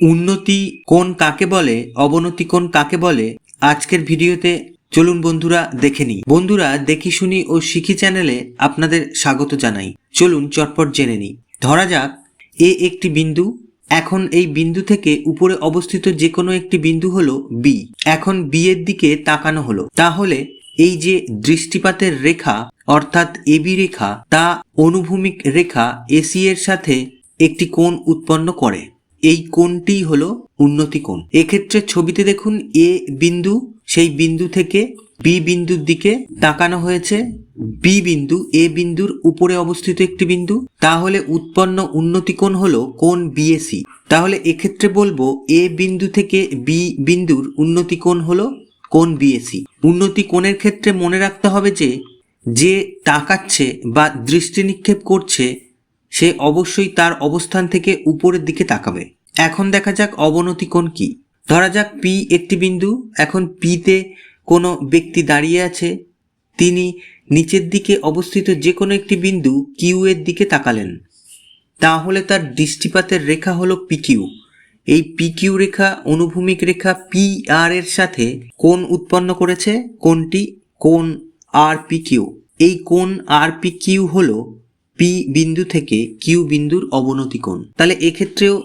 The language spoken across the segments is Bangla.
উন্নতি কোন কাকে বলে, অবনতি কোন কাকে বলে, আজকের ভিডিওতে চলুন বন্ধুরা দেখে নিই। বন্ধুরা, দেখি শুনি ও শিখি চ্যানেলে আপনাদের স্বাগত জানাই। চলুন চটপট জেনে নিই। ধরা যাক, এ একটি বিন্দু, এখন এই বিন্দু থেকে উপরে অবস্থিত যে কোনো একটি বিন্দু হলো বি এখন বি এর দিকে তাকানো হলো। তাহলে এই যে দৃষ্টিপাতের রেখা, অর্থাৎ এবি রেখা, তা অনুভূমিক রেখা এসি এর সাথে একটি কোণ উৎপন্ন করে। এই কোণটি হলো উন্নতি কোণ। এক্ষেত্রে ছবিতে দেখুন এ বিন্দু, সেই বিন্দু থেকে বি বিন্দুর দিকে তাকানো হয়েছে। বি বিন্দু, এ বিন্দুর উপরে অবস্থিত একটি বিন্দু। তাহলে উৎপন্ন উন্নতি কোণ হলো কোণ বিএসি তাহলে এক্ষেত্রে বলব এ বিন্দু থেকে বি বিন্দুর উন্নতি কোণ হলো কোণ বিএসি উন্নতি কোণের ক্ষেত্রে মনে রাখতে হবে যে যে তাকাচ্ছে বা দৃষ্টি নিক্ষেপ করছে সে অবশ্যই তার অবস্থান থেকে উপরের দিকে তাকাবে। এখন দেখা যাক অবনতি কোণ কি। ধরা যাক পি একটি বিন্দু, এখন পিতে কোনো ব্যক্তি দাঁড়িয়ে আছে। তিনি নিচের দিকে অবস্থিত যে কোনো একটি বিন্দু কিউ এর দিকে তাকালেন। তাহলে তার দৃষ্টিপাতের রেখা হলো পিকিউ এই পিকিউ রেখা, অনুভূমিক রেখা পি আর এর সাথে কোন উৎপন্ন করেছে? কোনটি কোন আর পি কিউ এই কোন আর পি কিউ হলো পি বিন্দু থেকে কিউ বিন্দুর অবনতি কোণ। তাহলে এক্ষেত্রেও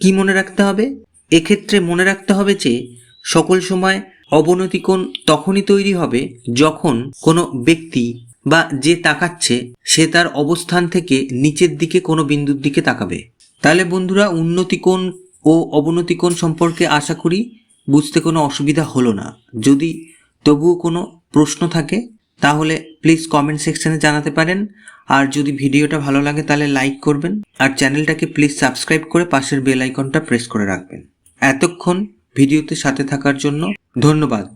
কি মনে রাখতে হবে? এক্ষেত্রে মনে রাখতে হবে যে সকল সময় অবনতি কোণ তখনই তৈরি হবে যখন কোনো ব্যক্তি বা যে তাকাচ্ছে, সে তার অবস্থান থেকে নিচের দিকে কোনো বিন্দুর দিকে তাকাবে। তাহলে বন্ধুরা, উন্নতি কোণ ও অবনতি কোণ সম্পর্কে আশা করি বুঝতে কোনো অসুবিধা হলো না। যদি তবুও কোনো প্রশ্ন থাকে তাহলে প্লিজ কমেন্ট সেকশানে জানাতে পারেন। আর যদি ভিডিওটা ভালো লাগে তাহলে লাইক করবেন। আর চ্যানেলটাকে প্লিজ সাবস্ক্রাইব করে পাশের বেল আইকনটা প্রেস করে রাখবেন। এতক্ষণ ভিডিওতে সাথে থাকার জন্য ধন্যবাদ।